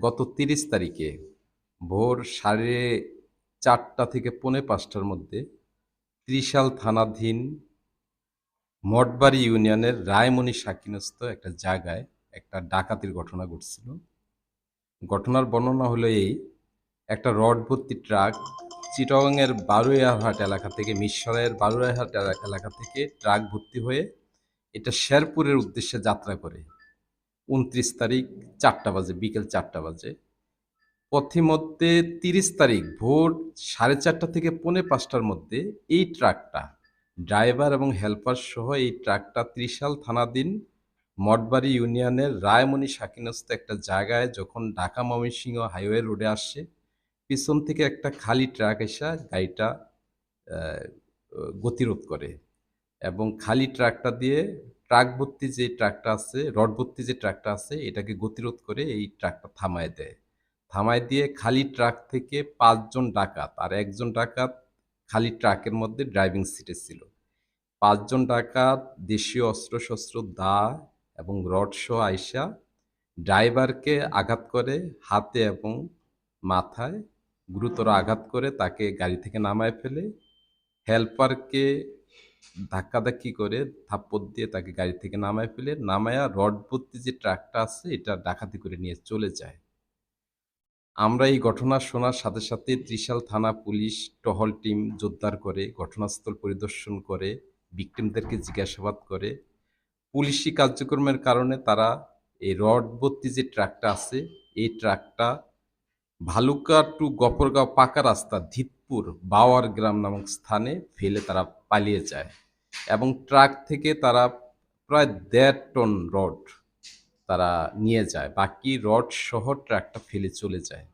গত তিরিশ তারিখে ভোর সাড়ে চারটা থেকে পৌনে পাঁচটার মধ্যে ত্রিশাল থানাধীন মঠবাড়ি ইউনিয়নের রায়মণি সাকিনস্থ একটা জায়গায় একটা ডাকাতির ঘটনা ঘটছিল। ঘটনার বর্ণনা হলো এই, একটা রড ভর্তি ট্রাক চিটংয়ের বারুয়াহাট এলাকা থেকে মিশরের বারুইয়ারহাট এলা- এলাকা থেকে ট্রাক ভর্তি হয়ে এটা শেরপুরের উদ্দেশ্যে যাত্রা করে। উনত্রিশ তারিখ চারটা বাজে, বিকেল চারটা বাজে। পথিমধ্যে তিরিশ তারিখ ভোর সাড়ে চারটা থেকে পৌনে পাঁচটার মধ্যে এই ট্রাকটা, ড্রাইভার এবং হেল্পার সহ এই ট্রাকটা ত্রিশাল থানাধীন মঠবাড়ি ইউনিয়নের রায়মণি সাকিনস্থ একটা জায়গায় যখন ঢাকা ময়মনসিংহ হাইওয়ে রোডে আসছে পিছন থেকে একটা খালি ট্রাক এসে গাড়িটা গতিরোধ করে এবং খালি ট্রাকটা দিয়ে ট্রাক ভর্তি যে ট্রাকটা আছে, রড ভর্তি যে ট্রাকটা আছে, এটাকে গতিরোধ করে এই ট্রাকটা থামায় দেয়। থামায় দিয়ে খালি ট্রাক থেকে পাঁচজন ডাকাত আর একজন ডাকাত খালি ট্রাকের মধ্যে ড্রাইভিং সিটে ছিল। পাঁচজন ডাকাত, দেশীয় অস্ত্রশস্ত্র, দা এবং রড সহ আইসা ড্রাইভারকে আঘাত করে হাতে এবং মাথায়, গুরুতর আঘাত করে তাকে গাড়ি থেকে নামায় ফেলে। হেল্পারকে ধাক্কাধাক্কি করে থাপ্পড় দিয়ে তাকে গাড়ি থেকে নামায় ফেলে, নামায়া রড ভর্তি যে ট্রাকটা আছে, এটা ডাকাতি করে নিয়ে চলে যায়। আমরা এই ঘটনা শোনার সাথে সাথে ত্রিশাল থানা পুলিশ, টহল টিম জোরদার করে, ঘটনাস্থল পরিদর্শন করে ভিকটিমদেরকে জিজ্ঞাসাবাদ করে। পুলিশি কার্যক্রমের কারণে তারা এই রড ভর্তি যে ট্রাকটা আছে, এই ট্রাকটা ভালুকা টু গফরগাঁও পাকা রাস্তা ধিতপুর বাওয়ার গ্রাম নামক স্থানে ফেলে তারা পালিয়ে যায় এবং ট্রাক থেকে তারা প্রায় দেড় টন রড তারা নিয়ে যায়। বাকি রড সহ ট্রাকটা ফেলে চলে যায়।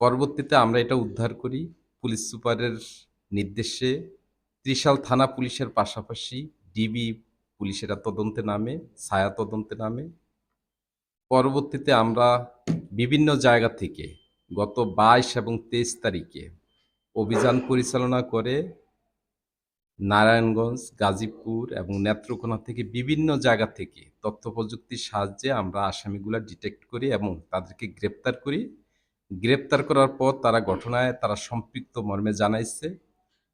পরবর্তীতে আমরা এটা উদ্ধার করি। পুলিশ সুপারের নির্দেশে ত্রিশাল থানা পুলিশের পাশাপাশি ডিবি পুলিশেরা তদন্তে নামে, ছায়া তদন্তে নামে। পরবর্তীতে আমরা বিভিন্ন জায়গা থেকে গত বাইশ এবং তেইশ তারিখে অভিযান পরিচালনা করে নারায়ণগঞ্জ, গাজীপুর এবং নেত্রকোনা থেকে বিভিন্ন জায়গা থেকে তথ্য প্রযুক্তির সাহায্যে আমরা আসামিগুলা ডিটেক্ট করি এবং তাদেরকে গ্রেপ্তার করি। গ্রেপ্তার করার পর তারা ঘটনায় তারা সম্পৃক্ত মর্মে জানাইছে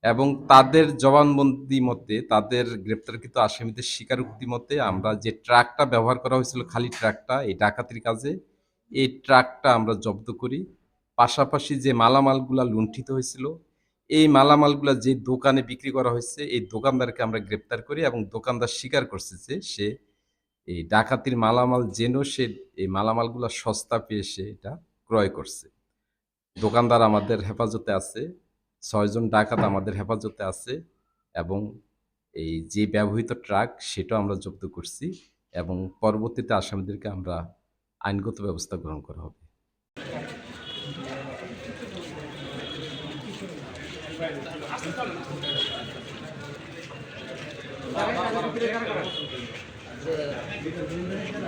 এবং তাদের জবানবন্দি মতে, তাদের গ্রেপ্তারকৃত আসামিদের স্বীকারোক্তি মতে আমরা যে ট্রাকটা ব্যবহার করা হয়েছিল, খালি ট্রাকটা, এই ডাকাতির কাজে এই ট্রাকটা আমরা জব্দ করি। পাশাপাশি যে মালামালগুলা লুণ্ঠিত হয়েছিল, এই মালামালগুলা যে দোকানে বিক্রি করা হয়েছে, এই দোকানদারকে আমরা গ্রেপ্তার করি এবং দোকানদার স্বীকার করছে যে সে এই ডাকাতির মালামাল যেন সে এই মালামালগুলা সস্তা পেয়ে সে এটা ক্রয় করছে। দোকানদার আমাদের হেফাজতে আছে, ছয়জন ডাকাত আমাদের হেফাজতে আছে এবং এই যে ব্যবহৃত ট্রাক সেটাও আমরা জব্দ করছি এবং পরবর্তীতে আসামিদেরকে আমরা আইনগত ব্যবস্থা গ্রহণ করা হবে।